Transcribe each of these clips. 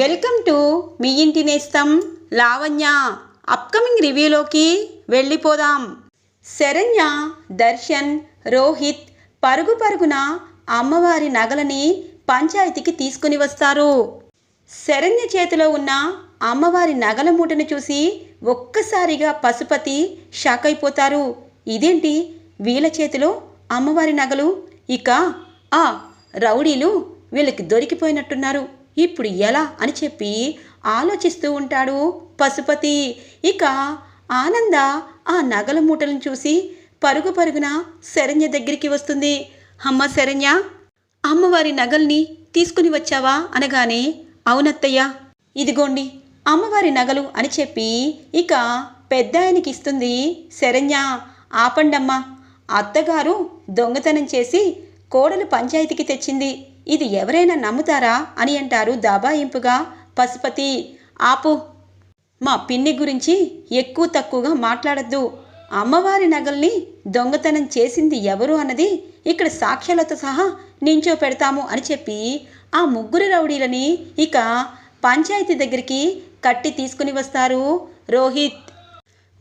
Welcome to me ఇంటి నేస్తం Lavanya. Upcoming రివ్యూలోకి వెళ్ళిపోదాం. శరణ్య దర్శన్ రోహిత్ పరుగు పరుగున అమ్మవారి నగలని పంచాయతీకి తీసుకుని వస్తారు. శరణ్య చేతిలో ఉన్న అమ్మవారి నగల మూటను చూసి ఒక్కసారిగా పశుపతి షాక్ అయిపోతారు. ఇదేంటి? వీళ్ళ చేతిలో అమ్మవారి నగలు? ఇక ఆ రౌడీలు వీళ్ళకి దొరికిపోయినట్టున్నారు. ఇప్పుడు ఎలా అని చెప్పి ఆలోచిస్తూ ఉంటాడు పశుపతి. ఇక ఆనంద ఆ నగల మూటలను చూసి పరుగు పరుగున శరణ్య దగ్గరికి వస్తుంది. అమ్మ శరణ్య అమ్మవారి నగల్ని తీసుకుని వచ్చావా అనగానే అవునత్తయ్య. ఇదిగోండి అమ్మవారి నగలు అని చెప్పి ఇక పెద్ద ఆయనకి ఇస్తుంది శరణ్య. ఆపండమ్మా. అత్తగారు దొంగతనం చేసి కోడలు పంచాయతీకి తెచ్చింది. ఇది ఎవరైనా నమ్ముతారా అని అంటారు దాబాయింపుగా పశుపతి. ఆపు. మా పిన్ని గురించి ఎక్కువ తక్కువగా మాట్లాడద్దు. అమ్మవారి నగల్ని దొంగతనం చేసింది ఎవరు అన్నది ఇక్కడ సాక్ష్యాలతో సహా నించో పెడతాము అని చెప్పి ఆ ముగ్గురు రౌడీలని ఇక పంచాయతీ దగ్గరికి కట్టి తీసుకుని వస్తారు రోహిత్.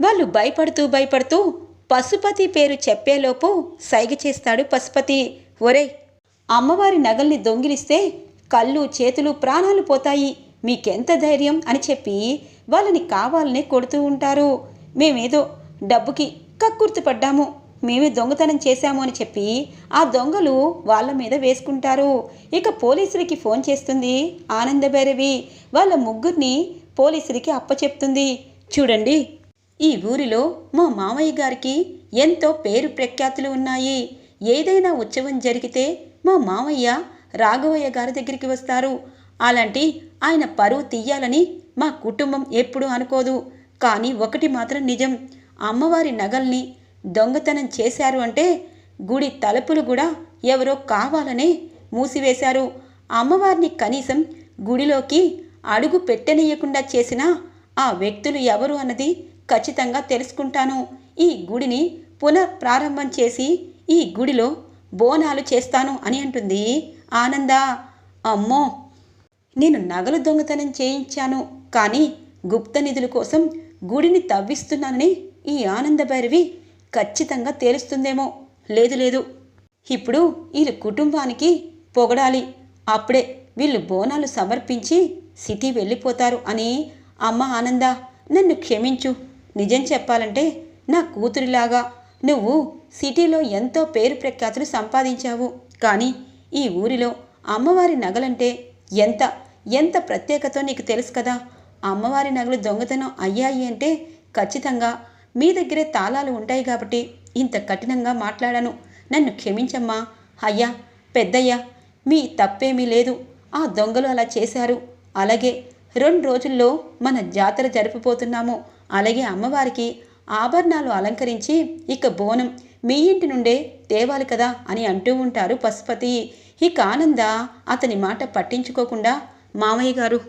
వాళ్ళు భయపడుతూ భయపడుతూ పశుపతి పేరు చెప్పేలోపు సైగ చేస్తాడు పశుపతి. ఒరే అమ్మవారి నగల్ని దొంగిలిస్తే కళ్ళు చేతులు ప్రాణాలు పోతాయి. మీకెంత ధైర్యం అని చెప్పి వాళ్ళని కావాలనే కొడుతూ ఉంటారు. మేమేదో డబ్బుకి కక్కుర్తి పడ్డాము. మేమే దొంగతనం చేశాము అని చెప్పి ఆ దొంగలు వాళ్ళ మీద వేసుకుంటారు. ఇక పోలీసులకి ఫోన్ చేస్తుంది ఆనందభైరవి వాళ్ళ ముగ్గురిని పోలీసులకి అప్పచెప్తుంది. చూడండి ఈ ఊరిలో మా మామయ్య గారికి ఎంతో పేరు ప్రఖ్యాతులు ఉన్నాయి. ఏదైనా ఉత్సవం జరిగితే మా మామయ్య రాఘవయ్య గారి దగ్గరికి వస్తారు. అలాంటి ఆయన పరువు తీయాలని మా కుటుంబం ఎప్పుడూ అనుకోదు. కానీ ఒకటి మాత్రం నిజం. అమ్మవారి నగల్ని దొంగతనం చేశారు అంటే గుడి తలుపులు కూడా ఎవరో కావాలనే మూసివేశారు. అమ్మవారిని కనీసం గుడిలోకి అడుగు పెట్టనీయకుండా చేసిన ఆ వ్యక్తులు ఎవరు అన్నది ఖచ్చితంగా తెలుసుకుంటాను. ఈ గుడిని పునఃప్రారంభం చేసి ఈ గుడిలో బోనాలు చేస్తాను అని అంటుంది. ఆనంద అమ్మో నేను నగలు దొంగతనం చేయించాను కానీ గుప్త నిధుల కోసం గుడిని తవ్విస్తున్నానని ఈ ఆనంద భైరవి ఖచ్చితంగా తేలుస్తుందేమో. లేదు లేదు. ఇప్పుడు వీళ్ళ కుటుంబానికి పొగడాలి. అప్పుడే వీళ్ళు బోనాలు సమర్పించి సిటీ వెళ్ళిపోతారు అని అమ్మ ఆనంద నన్ను క్షమించు. నిజం చెప్పాలంటే నా కూతురిలాగా నువ్వు సిటీలో ఎంతో పేరు ప్రఖ్యాతులు సంపాదించావు. కానీ ఈ ఊరిలో అమ్మవారి నగలంటే ఎంత? ఎంత ప్రత్యేకతో నీకు తెలుసు కదా? అమ్మవారి నగలు దొంగతనం అయ్యాయి అంటే ఖచ్చితంగా మీ దగ్గరే తాళాలు ఉంటాయి కాబట్టి ఇంత కఠినంగా మాట్లాడాను. నన్ను క్షమించమ్మా. అయ్యా పెద్దయ్యా మీ తప్పేమీ లేదు. ఆ దొంగలు అలా చేశారు. అలాగే రెండు రోజుల్లో మన జాతర జరుపుపోతున్నాము. అలాగే అమ్మవారికి ఆభరణాలు అలంకరించి ఇక బోనం. మీ ఇంటి నుండే తేవాలి కదా అని అంటూ ఉంటారు పశుపతి. ఇక ఆనంద అతని మాట పట్టించుకోకుండా మామయ్య గారు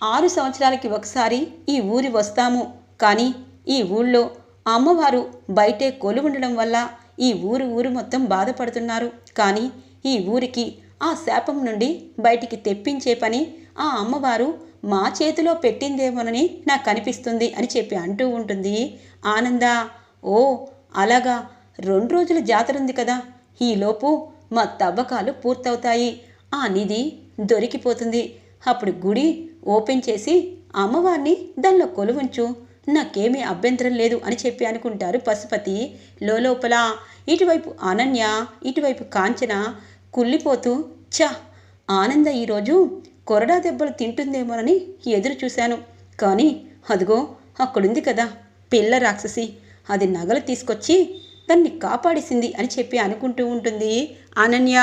ఆరు సంవత్సరాలకి ఒకసారి ఈ ఊరి వస్తాము. కానీ ఈ ఊళ్ళో అమ్మవారు బయటే కొలు ఉండడం వల్ల ఈ ఊరు ఊరు మొత్తం బాధపడుతున్నారు. కానీ ఈ ఊరికి ఆ శాపం నుండి బయటికి తెప్పించే పని ఆ అమ్మవారు మా చేతిలో పెట్టిందేమోనని నాకు అనిపిస్తుంది అని చెప్పి అంటూ ఉంటుంది. ఆనంద ఓ అలాగా. రెండు రోజుల జాతర ఉంది కదా. ఈలోపు మా తవ్వకాలు పూర్తవుతాయి. ఆ నిధి దొరికిపోతుంది. అప్పుడు గుడి ఓపెన్ చేసి అమ్మవారిని దానిలో కొలువుంచు. నాకేమీ అభ్యంతరం లేదు అని చెప్పి అనుకుంటారు పశుపతి. లోపల ఇటువైపు అనన్య ఇటువైపు కాంచన కుళ్ళిపోతూ చ ఆనంద ఈరోజు కొరడా దెబ్బలు తింటుందేమోనని ఎదురు చూశాను. కానీ అదిగో అక్కడుంది కదా పిల్ల రాక్షసి. అది నగలు తీసుకొచ్చి దాన్ని కాపాడేసింది అని చెప్పి అనుకుంటూ ఉంటుంది అనన్య.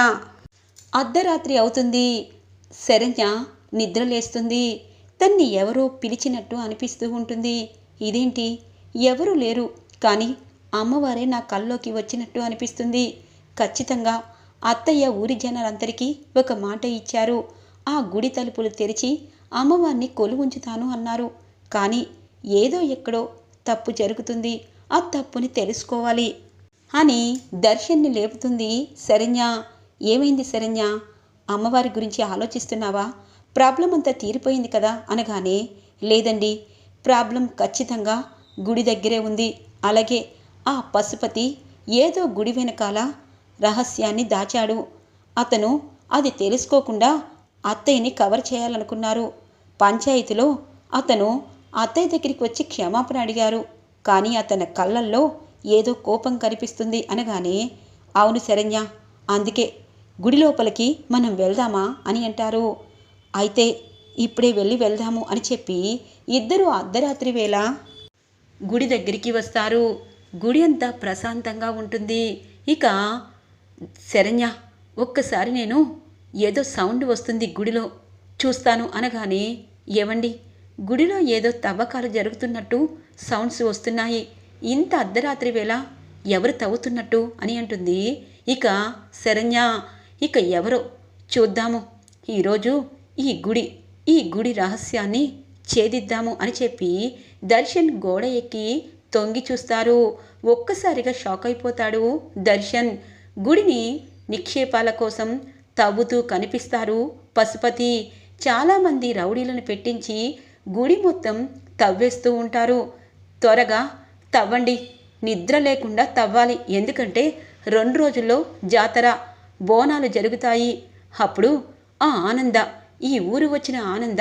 అర్ధరాత్రి అవుతుంది. శరణ్య నిద్రలేస్తుంది తన్ని ఎవరో పిలిచినట్టు అనిపిస్తూ ఉంటుంది. ఇదేంటి? ఎవరు లేరు. కానీ అమ్మవారే నా కల్లోకి వచ్చినట్టు అనిపిస్తుంది. ఖచ్చితంగా అత్తయ్య ఊరి జనాలందరికీ ఒక మాట ఇచ్చారు. ఆ గుడి తలుపులు తెరిచి అమ్మవారిని కొలువుంచుతాను అన్నారు. కానీ ఏదో ఎక్కడో తప్పు జరుగుతుంది ఆ తప్పుని తెలుసుకోవాలి అని దర్శన్ని లేపుతుంది శరణ్య. ఏమైంది శరణ్య? అమ్మవారి గురించి ఆలోచిస్తున్నావా? ప్రాబ్లం అంతా తీరిపోయింది కదా అనగానే లేదండి ప్రాబ్లం ఖచ్చితంగా గుడి దగ్గరే ఉంది. అలాగే ఆ పశుపతి ఏదో గుడి వెనకాల రహస్యాన్ని దాచాడు. అతను అది తెలుసుకోకుండా అత్తయ్యని కవర్ చేయాలనుకున్నారు. పంచాయతీలో అతను అత్తయ్య దగ్గరికి వచ్చి క్షమాపణ అడిగారు. కానీ అతని కళ్ళల్లో ఏదో కోపం కనిపిస్తుంది అనగానే అవును శరణ్య అందుకే గుడి లోపలికి మనం వెళ్దామా? అని అంటారు. అయితే ఇప్పుడే వెళ్ళి వెళ్దాము అని చెప్పి ఇద్దరు అర్ధరాత్రి వేళ గుడి దగ్గరికి వస్తారు. గుడి అంతా ప్రశాంతంగా ఉంటుంది. ఇక శరణ్య ఒక్కసారి నేను ఏదో సౌండ్ వస్తుంది గుడిలో చూస్తాను అనగానే ఏవండి? గుడిలో ఏదో తవ్వకాలు జరుగుతున్నట్టు సౌండ్స్ వస్తున్నాయి. ఇంత అర్ధరాత్రి వేళ ఎవరు తవ్వుతున్నట్టు అని అంటుంది. ఇక శరణ్య ఇక ఎవరో చూద్దాము. ఈరోజు ఈ గుడి ఈ గుడి రహస్యాన్ని ఛేదిద్దాము అని చెప్పి దర్శన్ గోడ ఎక్కి తొంగి చూస్తారు. ఒక్కసారిగా షాక్ అయిపోతాడు దర్శన్. గుడిని నిక్షేపాల కోసం తవ్వుతూ కనిపిస్తారు. పశుపతి చాలామంది రౌడీలను పెట్టించి గుడి మొత్తం తవ్వేస్తూ ఉంటారు. త్వరగా తవ్వండి. నిద్ర లేకుండా తవ్వాలి. ఎందుకంటే రెండు రోజుల్లో జాతర బోనాలు జరుగుతాయి. అప్పుడు ఆ ఆనంద ఈ ఊరు వచ్చిన ఆనంద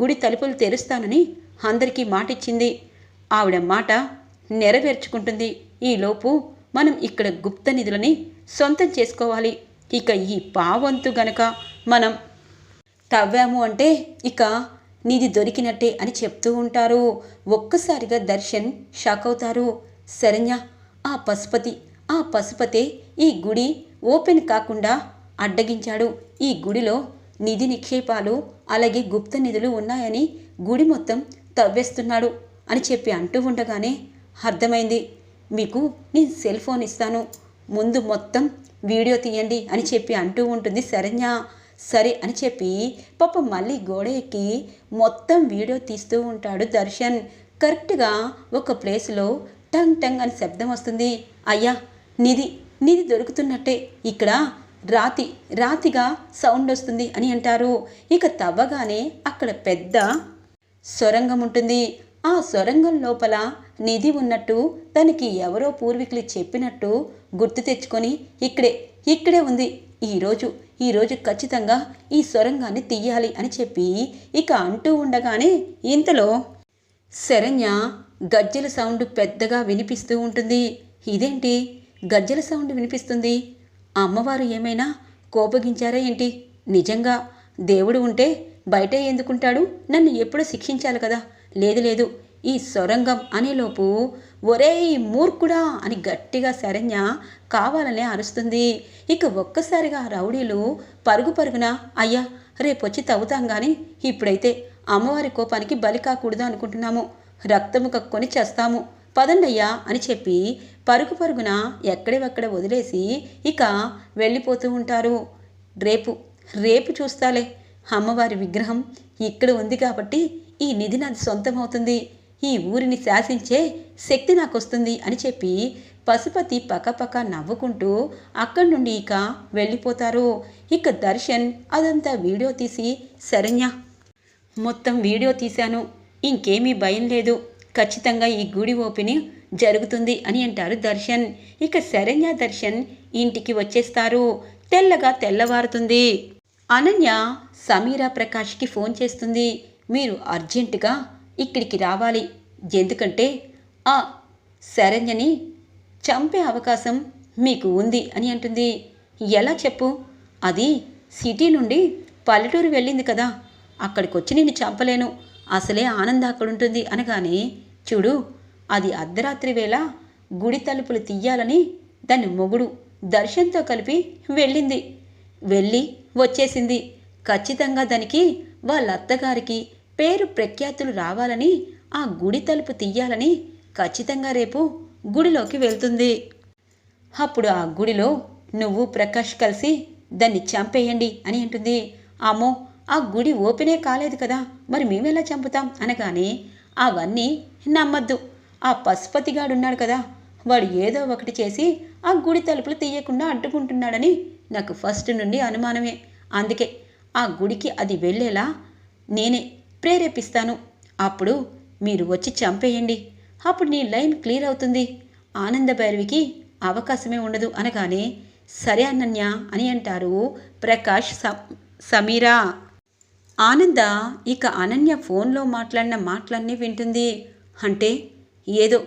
గుడి తలుపులు తెరుస్తానని అందరికీ మాటిచ్చింది. ఆవిడ మాట నెరవేర్చుకుంటుంది. ఈలోపు మనం ఇక్కడ గుప్త నిధులని సొంతం చేసుకోవాలి. ఇక ఈ పావంతు గనక మనం తవ్వాము అంటే ఇక నిధి దొరికినట్టే అని చెప్తూ ఉంటారు. ఒక్కసారిగా దర్శన్ షాక్ అవుతారు. శరణ్య ఆ పశుపతి ఆ పశుపతే ఈ గుడి ఓపెన్ కాకుండా అడ్డగించాడు. ఈ గుడిలో నిధి నిక్షేపాలు అలాగే గుప్త నిధులు ఉన్నాయని గుడి మొత్తం తవ్వేస్తున్నాడు అని చెప్పి అంటూ ఉండగానే అర్థమైంది. మీకు నేను సెల్ ఫోన్ ఇస్తాను. ముందు మొత్తం వీడియో తీయండి అని చెప్పి అంటూ ఉంటుంది. శరణ్య సరే అని చెప్పి పాప మళ్ళీ గోడ ఎక్కి మొత్తం వీడియో తీస్తూ ఉంటాడు దర్శన్. కరెక్ట్గా ఒక ప్లేస్లో టంగ్ టంగ్ అని శబ్దం వస్తుంది. అయ్యా నిధి నిధి దొరుకుతున్నట్టే. ఇక్కడ రాతి రాతిగా సౌండ్ వస్తుంది అని అంటారు. ఇక తవ్వగానే అక్కడ పెద్ద సొరంగం ఉంటుంది. ఆ సొరంగం లోపల నిధి ఉన్నట్టు తనకి ఎవరో పూర్వీకులు చెప్పినట్టు గుర్తు తెచ్చుకొని ఇక్కడే ఇక్కడే ఉంది. ఈరోజు ఈరోజు ఖచ్చితంగా ఈ సొరంగాన్ని తీయాలి అని చెప్పి ఇక అంటూ ఉండగానే ఇంతలో శరణ్య గజ్జెల సౌండ్ పెద్దగా వినిపిస్తూ ఉంటుంది. ఇదేంటి? గజ్జెల సౌండ్ వినిపిస్తుంది. అమ్మవారు ఏమైనా కోపగించారా ఏంటి? నిజంగా దేవుడు ఉంటే బయటే ఎందుకుంటాడు? నన్ను ఎప్పుడూ శిక్షించాలి కదా? లేదు లేదు. ఈ సొరంగం అనేలోపు ఒరే మూర్ఖుడా అని గట్టిగా శరణ్య కావాలనే అరుస్తుంది. ఇక ఒక్కసారిగా రౌడీలు పరుగు పరుగున అయ్యా రేపొచ్చి తవ్వుతాం కానీ ఇప్పుడైతే అమ్మవారి కోపానికి బలి కాకూడదు అనుకుంటున్నాము. రక్తము కక్కుని చేస్తాము. పదండయ్యా అని చెప్పి పరుగు పరుగున ఎక్కడెక్కడ వదిలేసి ఇక వెళ్ళిపోతూ ఉంటారు. రేపు రేపు చూస్తాలే. అమ్మవారి విగ్రహం ఇక్కడ ఉంది కాబట్టి ఈ నిధి నాది సొంతమవుతుంది. ఈ ఊరిని శాసించే శక్తి నాకు వస్తుంది అని చెప్పి పశుపతి పక్కపక్క నవ్వుకుంటూ అక్కడి నుండి ఇక వెళ్ళిపోతారు. ఇక దర్శన్ అదంతా వీడియో తీసి శరణ్య మొత్తం వీడియో తీశాను. ఇంకేమీ భయం లేదు. ఖచ్చితంగా ఈ గుడి ఓపెన్ జరుగుతుంది అని అంటారు దర్శన్. ఇక శరణ్య దర్శన్ ఇంటికి వచ్చేస్తారు. తెల్లగా తెల్లవారుతుంది. అనన్య సమీరా ప్రకాష్కి ఫోన్ చేస్తుంది. మీరు అర్జెంటుగా ఇక్కడికి రావాలి. ఎందుకంటే ఆ శరణ్యని చంపే అవకాశం మీకు ఉంది అని అంటుంది. ఎలా చెప్పు? అది సిటీ నుండి పల్లెటూరు వెళ్ళింది కదా. అక్కడికి వచ్చి నేను చంపలేను. అసలే ఆనంద అక్కడుంటుంది అనగానే చూడు అది అర్ధరాత్రి వేళ గుడి తలుపులు తీయాలని దాని మొగుడు దర్శన్తో కలిపి వెళ్ళింది. వెళ్ళి వచ్చేసింది. ఖచ్చితంగా దానికి వాళ్ళ అత్తగారికి పేరు ప్రఖ్యాతులు రావాలని ఆ గుడి తలుపు తీయాలని ఖచ్చితంగా రేపు గుడిలోకి వెళ్తుంది. అప్పుడు ఆ గుడిలో నువ్వు ప్రకాష్ కలిసి దాన్ని చంపేయండి అని అంటుంది. అమ్మో ఆ గుడి ఓపెనే కాలేదు కదా మరి మేమెలా చంపుతాం అనగానే అవన్నీ నమ్మద్దు. ఆ పశుపతిగాడున్నాడు కదా వాడు ఏదో ఒకటి చేసి ఆ గుడి తలుపులు తీయకుండా అడ్డుకుంటున్నాడని నాకు ఫస్ట్ నుండి అనుమానమే. అందుకే ఆ గుడికి అది వెళ్ళేలా నేనే ప్రేరేపిస్తాను. అప్పుడు మీరు వచ్చి చంపేయండి. అప్పుడు నీ లైన్ క్లియర్ అవుతుంది. ఆనంద భైరవికి అవకాశమే ఉండదు అనగానే సరే అనన్య అని అంటారు ప్రకాష్ సమీరా. ఆనంద ఇక అనన్య ఫోన్లో మాట్లాడిన మాటలన్నీ వింటుంది. అంటే ఏదో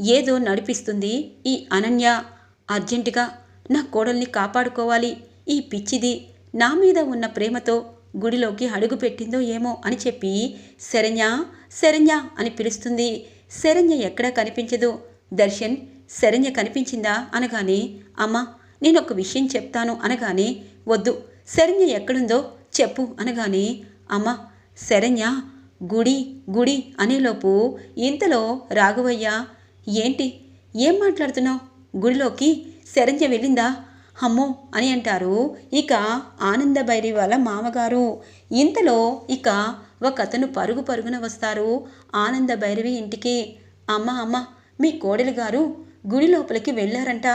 ఏదో నడిపిస్తుంది ఈ అనన్య. అర్జెంటుగా నా కోడల్ని కాపాడుకోవాలి. ఈ పిచ్చిది నా మీద ఉన్న ప్రేమతో గుడిలోకి అడుగు పెట్టిందో ఏమో అని చెప్పి శరణ్య శరణ్య అని పిలుస్తుంది. శరణ్య ఎక్కడా కనిపించదు? దర్శన్ శరణ్య కనిపించిందా? అనగానే అమ్మా నేను ఒక విషయం చెప్తాను అనగానే వద్దు. శరణ్య ఎక్కడుందో చెప్పు అనగానే అమ్మ శరణ్య గుడి గుడి అనేలోపు ఇంతలో రాఘవయ్య ఏంటి? ఏం మాట్లాడుతున్నావు? గుడిలోకి శరణ్య వెళ్ళిందా? అమ్మో అని అంటారు. ఇక ఆనంద భైరి వాళ్ళ మామగారు. ఇంతలో ఇక ఒక అతను పరుగు పరుగున వస్తారు ఆనంద భైరవి ఇంటికి. అమ్మ అమ్మ మీ కోడలి గారు గుడి లోపలికి వెళ్ళారంట.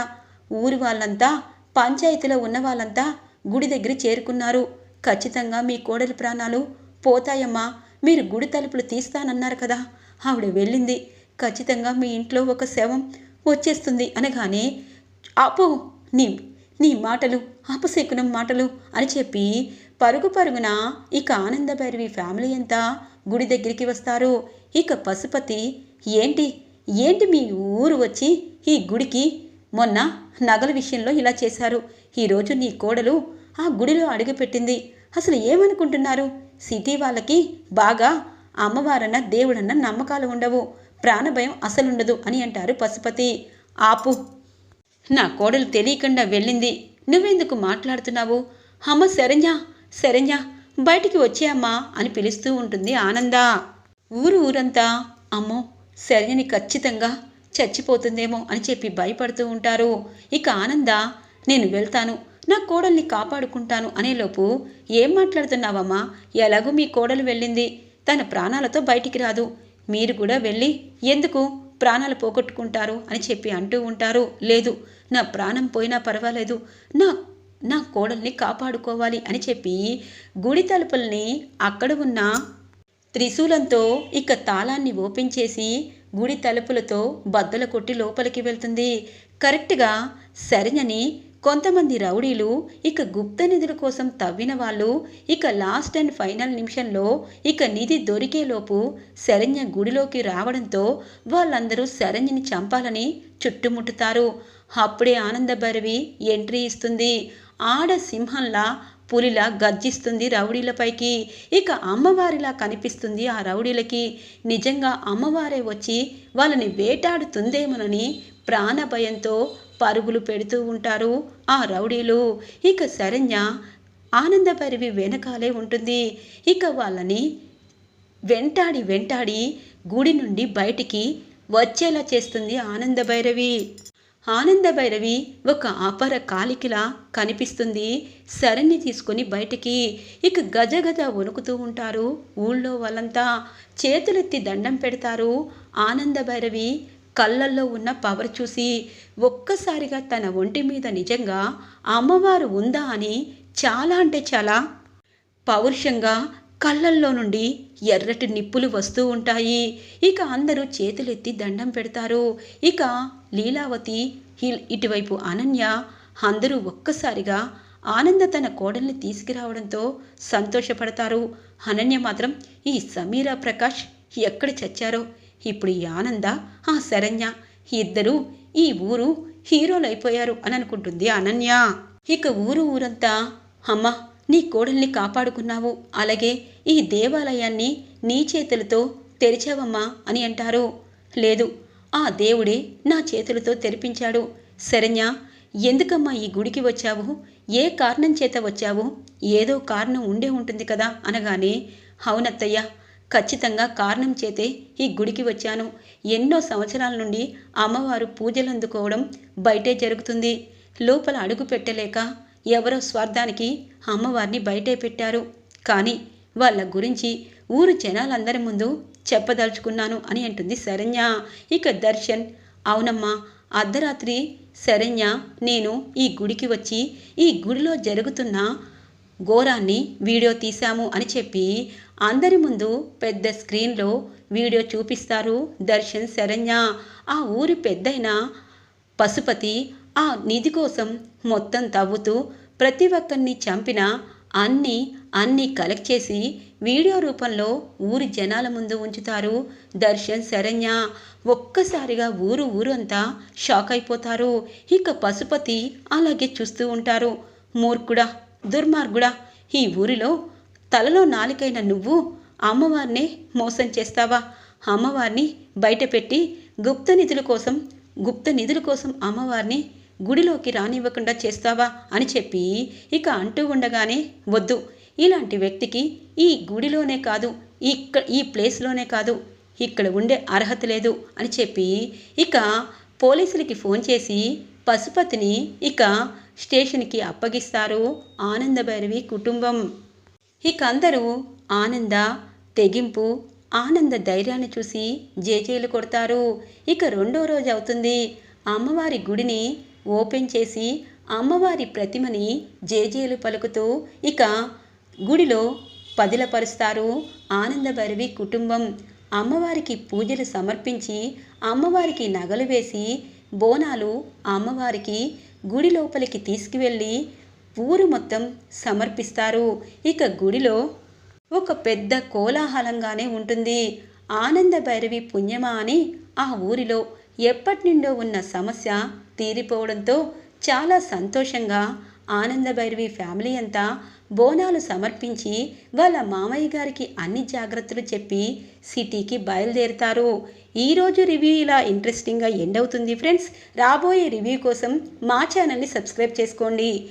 ఊరి వాళ్ళంతా పంచాయతీలో ఉన్న వాళ్ళంతా గుడి దగ్గర చేరుకున్నారు. ఖచ్చితంగా మీ కోడలి ప్రాణాలు పోతాయమ్మా. మీరు గుడి తలుపులు తీస్తానన్నారు కదా. ఆవిడ వెళ్ళింది. ఖచ్చితంగా మీ ఇంట్లో ఒక శవం వచ్చేస్తుంది అనగానే అపో నీ నీ మాటలు అపశకునం మాటలు అని చెప్పి పరుగు పరుగున ఇక ఆనందభైరవి ఫ్యామిలీ అంతా గుడి దగ్గరికి వస్తారు. ఇక పశుపతి ఏంటి? ఏంటి మీ ఊరు వచ్చి ఈ గుడికి? మొన్న నగల విషయంలో ఇలా చేశారు. ఈరోజు నీ కోడలు ఆ గుడిలో అడుగుపెట్టింది. అసలు ఏమనుకుంటున్నారు? సిటీ వాళ్ళకి బాగా అమ్మవారన్న దేవుడన్న నమ్మకాలు ఉండవు. ప్రాణభయం అసలుండదు అని అంటారు పశుపతి. ఆపు నా కోడలు తెలియకుండా వెళ్ళింది. నువ్వెందుకు మాట్లాడుతున్నావు? అమ్మ శరణ్య శరణ్య బయటికి వచ్చేయమ్మా అని పిలుస్తూ ఉంటుంది ఆనంద. ఊరు ఊరంతా అమ్మో శరణ్యని ఖచ్చితంగా చచ్చిపోతుందేమో అని చెప్పి భయపడుతూ ఉంటారు. ఇక ఆనంద నేను వెళ్తాను నా కోడల్ని కాపాడుకుంటాను అనేలోపు ఏం మాట్లాడుతున్నావమ్మా? ఎలాగూ మీ కోడలు వెళ్ళింది. తన ప్రాణాలతో బయటికి రాదు. మీరు కూడా వెళ్ళి ఎందుకు ప్రాణాలు పోగొట్టుకుంటారు? అని చెప్పి అంటూ ఉంటారు. లేదు నా ప్రాణం పోయినా పర్వాలేదు. నా నా కోడల్ని కాపాడుకోవాలి అని చెప్పి గుడి తలుపుల్ని అక్కడ ఉన్న త్రిశూలంతో ఇక తాళాన్ని ఓపెన్ చేసి గుడి తలుపులతో బద్దలు కొట్టి లోపలికి వెళ్తుంది. కరెక్ట్గా శరణ్యని కొంతమంది రౌడీలు ఇక గుప్త నిధుల కోసం తవ్విన వాళ్ళు ఇక లాస్ట్ అండ్ ఫైనల్ నిమిషంలో ఇక నిధి దొరికేలోపు శరణ్య గుడిలోకి రావడంతో వాళ్ళందరూ శరణ్యని చంపాలని చుట్టుముట్టుతారు. అప్పుడే ఆనందభైరవి ఎంట్రీ ఇస్తుంది. ఆడ సింహంలా పులిలా గర్జిస్తుంది రౌడీలపైకి. ఇక అమ్మవారిలా కనిపిస్తుంది ఆ రౌడీలకి. నిజంగా అమ్మవారే వచ్చి వాళ్ళని వేటాడుతుందేమోనని ప్రాణభయంతో పరుగులు పెడుతూ ఉంటారు. ఆ రౌడీలు ఇక శరణ్య ఆనందభైరవి వెనకాలే ఉంటుంది. ఇక వాళ్ళని వెంటాడి వెంటాడి గుడి నుండి బయటికి వచ్చేలా చేస్తుంది ఆనందభైరవి ఆనందభైరవి ఒక అపర కాలికిలా కనిపిస్తుంది. శరణ్య తీసుకొని బయటికి ఇక గజగజ వణుకుతూ ఉంటారు. ఊళ్ళో వాళ్ళంతా చేతులెత్తి దండం పెడతారు. ఆనందభైరవి కళ్ళల్లో ఉన్న పవర్ చూసి ఒక్కసారిగా తన ఒంటి మీద నిజంగా అమ్మవారు ఉందా అని చాలా అంటే చాలా పౌరుషంగా కళ్ళల్లో నుండి ఎర్రటి నిప్పులు వస్తూ ఉంటాయి. ఇక అందరూ చేతులెత్తి దండం పెడతారు. ఇక లీలావతి ఇటువైపు అనన్య అందరూ ఒక్కసారిగా ఆనంద తన కోడల్ని తీసుకురావడంతో సంతోషపడతారు. అనన్య మాత్రం ఈ సమీరా ప్రకాష్ ఎక్కడ చచ్చారో? ఇప్పుడు ఈ ఆనంద ఆ శరణ్య ఇద్దరూ ఈ ఊరు హీరోలైపోయారు అని అనుకుంటుంది అనన్య. ఇక ఊరు ఊరంతా అమ్మ నీ కోడల్ని కాపాడుకున్నావు. అలాగే ఈ దేవాలయాన్ని నీ చేతులతో తెరిచావమ్మా అని అంటారు. లేదు ఆ దేవుడే నా చేతులతో తెరిపించాడు. శరణ్య ఎందుకమ్మా ఈ గుడికి వచ్చావు? ఏ కారణం చేత వచ్చావు? ఏదో కారణం ఉండే ఉంటుంది కదా అనగానే అవునత్తయ్య ఖచ్చితంగా కారణం చేతే ఈ గుడికి వచ్చాను. ఎన్నో సంవత్సరాల నుండి అమ్మవారు పూజలు అందుకోవడం బయటే జరుగుతుంది. లోపల అడుగు పెట్టలేక ఎవరో స్వార్థానికి అమ్మవారిని బయటే పెట్టారు. కానీ వాళ్ళ గురించి ఊరు జనాలందరి ముందు చెప్పదలుచుకున్నాను అని అంటుంది శరణ్య. ఇక దర్శన్ అవునమ్మా అర్ధరాత్రి శరణ్య నేను ఈ గుడికి వచ్చి ఈ గుడిలో జరుగుతున్న ఘోరాన్ని వీడియో తీశాము అని చెప్పి అందరి ముందు పెద్ద స్క్రీన్లో వీడియో చూపిస్తారు దర్శన్ శరణ్య. ఆ ఊరి పెద్దయిన పశుపతి ఆ నిధి కోసం మొత్తం తవ్వుతూ ప్రతి ఒక్కరిని చంపిన అన్ని అన్నీ కలెక్ట్ చేసి వీడియో రూపంలో ఊరి జనాల ముందు ఉంచుతారు దర్శన్ శరణ్య. ఒక్కసారిగా ఊరు ఊరు అంతా షాక్ అయిపోతారు. ఇక పశుపతి అలాగే చూస్తూ ఉంటారు. మూర్ఖుడా దుర్మార్గుడా ఈ ఊరిలో తలలో నాలికైన నువ్వు అమ్మవారిని మోసం చేస్తావా? అమ్మవారిని బయటపెట్టి గుప్త నిధుల కోసం గుప్త నిధుల కోసం అమ్మవారిని గుడిలోకి రానివ్వకుండా చేస్తావా అని చెప్పి ఇక అంటూ ఉండగానే వద్దు. ఇలాంటి వ్యక్తికి ఈ గుడిలోనే కాదు ఇక్కడ ఈ ప్లేస్లోనే కాదు ఇక్కడ ఉండే అర్హత లేదు అని చెప్పి ఇక పోలీసులకి ఫోన్ చేసి పశుపతిని ఇక స్టేషన్కి అప్పగిస్తారు ఆనందభైరవి కుటుంబం. ఇక అందరూ ఆనంద తెగింపు ఆనంద ధైర్యాన్ని చూసి జేజేలు కొడతారు. ఇక రెండో రోజు అవుతుంది. అమ్మవారి గుడిని ఓపెన్ చేసి అమ్మవారి ప్రతిమని జేజేలు పలుకుతూ ఇక గుడిలో పదిలపరుస్తారు. ఆనందభైరవి కుటుంబం అమ్మవారికి పూజలు సమర్పించి అమ్మవారికి నగలు వేసి బోనాలు అమ్మవారికి గుడి లోపలికి తీసుకువెళ్ళి ఊరు మొత్తం సమర్పిస్తారు. ఇక గుడిలో ఒక పెద్ద కోలాహలంగానే ఉంటుంది. ఆనంద భైరవి పుణ్యమా అని ఆ ఊరిలో ఎప్పటి నుండో ఉన్న సమస్య తీరిపోవడంతో చాలా సంతోషంగా ఆనంద భైరవి ఫ్యామిలీ అంతా బోనాలు సమర్పించి వాళ్ళ మామయ్య గారికి అన్ని జాగ్రత్తలు చెప్పి సిటీకి బయలుదేరుతారు. ఈరోజు రివ్యూ ఇలా ఇంట్రెస్టింగ్గా ఎండ్ అవుతుంది ఫ్రెండ్స్. రాబోయే రివ్యూ కోసం మా ఛానల్ని సబ్స్క్రైబ్ చేసుకోండి.